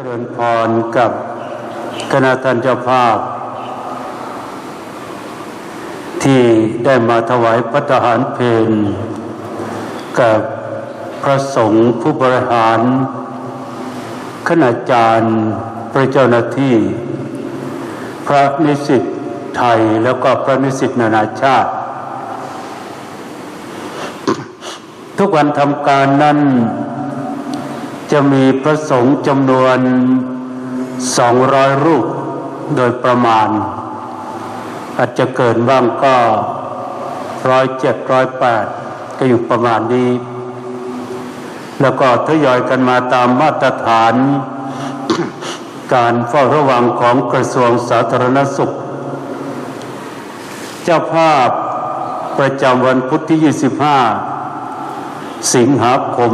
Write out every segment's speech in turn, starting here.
จริญพรกับคณะท่านเจ้าภาพ ที่ได้มาถวายพระทหารเพลกับพระสงฆ์ผู้บริหาร คณาจารย์พระเจ้าหน้าที่ พระนิสิตไทยแล้วก็พระนิสิตนานาชาติ ทุกวันทำการนั้น จะมีพระสงฆ์จำนวนสองร้อยรูปโดยประมาณ อาจจะเกินบ้างก็ร้อยเจ็ดร้อยแปดก็อยู่ประมาณนี้ แล้วก็ทยอยกันมาตามมาตรฐาน การเฝ้าระวังของกระทรวงสาธารณสุข เจ้าภาพประจำวันพุธที่ 25 สิงหาคม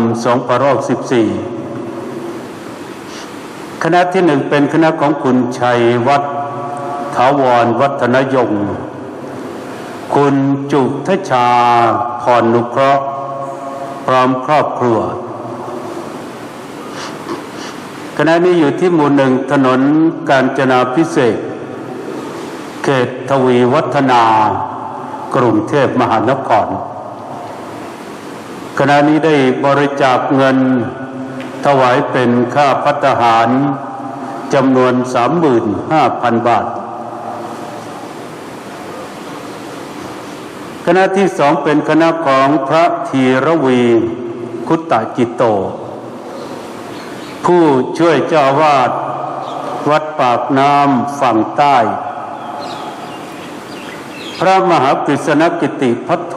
2514 คณะที่หนึ่งเป็นคณะของคุณชัยวัฒน์ถาวรวัฒนยง คุณจุทชาพรนุเคราะห์ พร้อมครอบครัว คณะนี้อยู่ที่หมู่หนึ่งถนนกาญจนาพิเศษ เขตทวีวัฒนากรุงเทพมหานครคณะนี้ได้บริจาคเงิน ถวายเป็นค่าพัฒหารจำนวน35,000บาท คณะที่สองเป็นคณะของพระธีรวีคุตตะจิตโต ผู้ช่วยเจ้าวาดวัดปากน้ำฝั่งใต้ พระมหากฤษณกิติพัทโท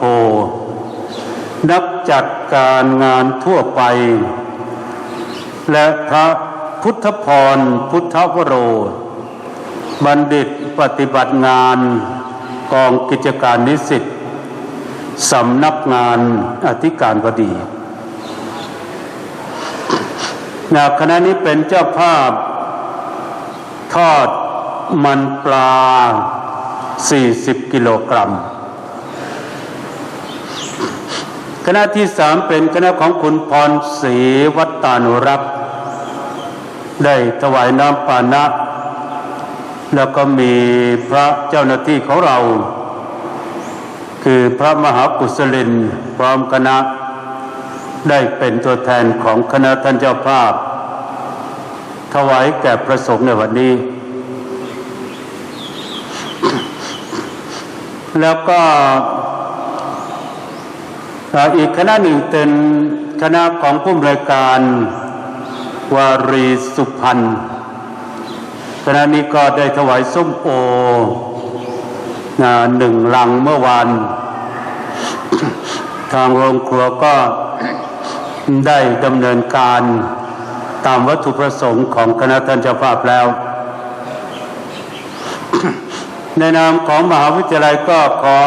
นักจัดการงานทั่วไป และพระพุทธพรพุทธวโร บัณฑิตปฏิบัติงานกองกิจการนิสิตสำนักงานอธิการบดีนาคณะนี้เป็นเจ้าภาพทอดมันปลา 40 กิโลกรัม คณะที่สามเป็นคณะของคุณพรศรีวัตตานุรักษ์ ได้ถวายน้ำปานะ แล้วก็มีพระเจ้าหน้าที่ของเรา คือพระมหากุศลินพร้อมคณะ ได้เป็นตัวแทนของคณะท่านเจ้าภาพ ถวายแก่พระสงฆ์ในวันนี้ แล้วก็อีกคณะหนึ่งเป็นคณะของผู้บริการ วารีสุพรรณคณะนี้ก็ได้ถวายส้มโอหนึ่งลังเมื่อวาน ทางโรงครัวก็ได้ดำเนินการตามวัตถุประสงค์ของคณะท่านเจ้าภาพแล้ว ในนามของมหาวิทยาลัยก็ขอ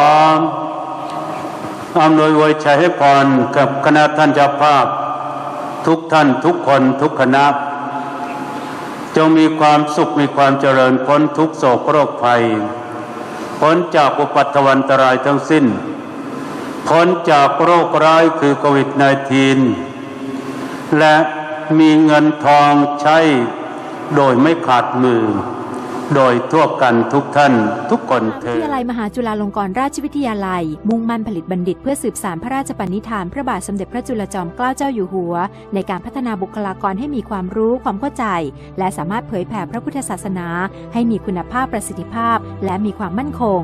อำนวยวยชัยให้พรกับคณะท่านเจ้าภาพ ทุกท่านทุกคนทุกคณะ จงมีความสุขมีความเจริญพ้นทุกโศกโรคภัย พ้นจากอุปัตวันตรายทั้งสิ้น พ้นจากโรคร้ายคือโควิด -19 และมีเงินทองใช้โดยไม่ขาดมือ โดยทั่วกันทุกท่านทุกคนเถิวิทยาลัยมหาจุฬาลงกรณราชวิทยาลัย มุ่งมั่นผลิตบัณฑิตเพื่อสืบสานพระราชปณิธาน พระบาทสมเด็จพระจุลจอมเกล้าเจ้าอยู่หัว ในการพัฒนาบุคลากรให้มีความรู้ความเข้าใจ และสามารถเผยแผ่พระพุทธศาสนา ให้มีคุณภาพประสิทธิภาพ และมีความมั่นคง